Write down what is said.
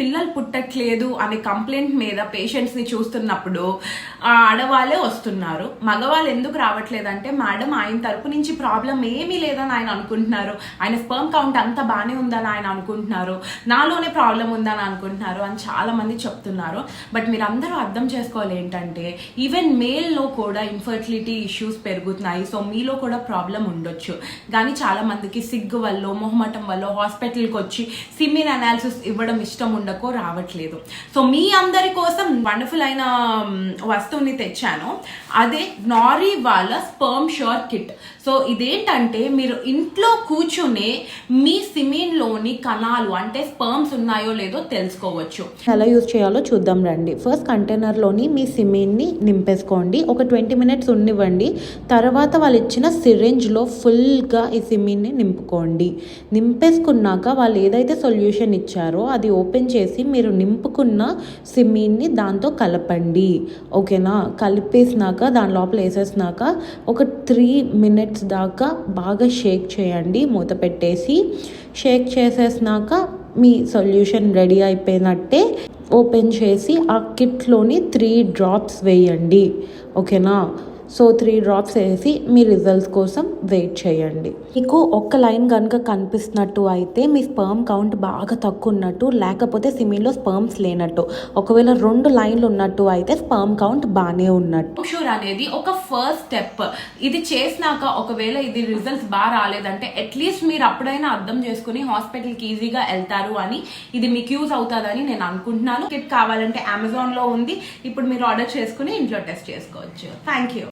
పిల్లలు పుట్టట్లేదు అనే కంప్లైంట్ మీద పేషెంట్స్ని చూస్తున్నప్పుడు ఆడవాళ్ళే వస్తున్నారు. మగవాళ్ళు ఎందుకు రావట్లేదంటే మేడం ఆయన తరపు నుంచి ప్రాబ్లం ఏమీ లేదని ఆయన అనుకుంటున్నారు. ఆయన స్పర్మ్ కౌంట్ అంతా బాగానే ఉందని ఆయన అనుకుంటున్నారు. నాలోనే ప్రాబ్లం ఉందని అనుకుంటున్నారు అని చాలా మంది చెప్తున్నారు. బట్ మీరు అందరూ అర్థం చేసుకోవాలి ఏంటంటే ఈవెన్ మేల్లో కూడా ఇన్ఫర్టిలిటీ ఇష్యూస్ పెరుగుతున్నాయి. సో మీలో కూడా ప్రాబ్లం ఉండొచ్చు. కానీ చాలా మందికి సిగ్గు వల్ల మొహమాటం వల్ల హాస్పిటల్కి వచ్చి సిమ్మిన్ అనాలిసిస్ ఇవ్వడం ఇష్టం ఉండకో రావట్లేదు. సో మీ అందరి కోసం వండర్ఫుల్ అయిన వస్తువుని తెచ్చాను. అదే నారీ వాళ్ళ స్పర్మ్ షోర్ కిట్. సో ఇదేంటంటే మీరు ఇంట్లో కూర్చునే మీ సిమిన్లోని కణాలు అంటే స్పర్మ్స్ ఉన్నాయో లేదో తెలుసుకోవచ్చు. ఎలా యూజ్ చేయాలో చూద్దాం రండి. ఫస్ట్ కంటైనర్లోని మీ సిమీన్ని నింపేసుకోండి. ఒక ట్వంటీ మినిట్స్ ఉండివ్వండి. తర్వాత వాళ్ళు ఇచ్చిన సిరింజ్లో ఫుల్గా ఈ సిమీన్ని నింపుకోండి. నింపేసుకున్నాక వాళ్ళు ఏదైతే సొల్యూషన్ ఇచ్చారో అది ఓపెన్ చేసి మీరు నింపుకున్న సిమెయిన్ని దాంతో కలపండి. ఓకేనా? కలిపేసినాక దాని లోపల వేసేసినాక ఒక త్రీ మినిట్స్ దాకా బాగా షేక్ చేయండి మూత పెట్టేసి. షేక్ చేసేసినాక మీ సొల్యూషన్ రెడీ అయిపోయినట్టే ఓపెన్ చేసి ఆ కిట్లోని త్రీ డ్రాప్స్ వేయండి. ఓకేనా? సో త్రీ డ్రాప్స్ వేసి మీ రిజల్ట్స్ కోసం వెయిట్ చేయండి. మీకు ఒక్క లైన్ కనుక కనిపిస్తున్నట్టు అయితే మీ స్పర్మ్ కౌంట్ బాగా తక్కువ ఉన్నట్టు లేకపోతే సిమిలో స్పర్మ్స్ లేనట్టు ఒకవేళ రెండు లైన్లు ఉన్నట్టు అయితే స్పర్మ్ కౌంట్ బాగానే ఉన్నట్టు. షూర్ అనేది ఒక ఫస్ట్ స్టెప్ ఇది చేసినాక ఒకవేళ ఇది రిజల్ట్స్ బాగా రాలేదంటే అట్లీస్ట్ మీరు అప్పుడైనా అర్థం చేసుకుని హాస్పిటల్కి ఈజీగా వెళ్తారు అని ఇది మీకు యూజ్ అవుతుందని నేను అనుకుంటున్నాను. కిట్ కావాలంటే అమెజాన్లో ఉంది. ఇప్పుడు మీరు ఆర్డర్ చేసుకుని ఇంట్లో టెస్ట్ చేసుకోవచ్చు. Thank you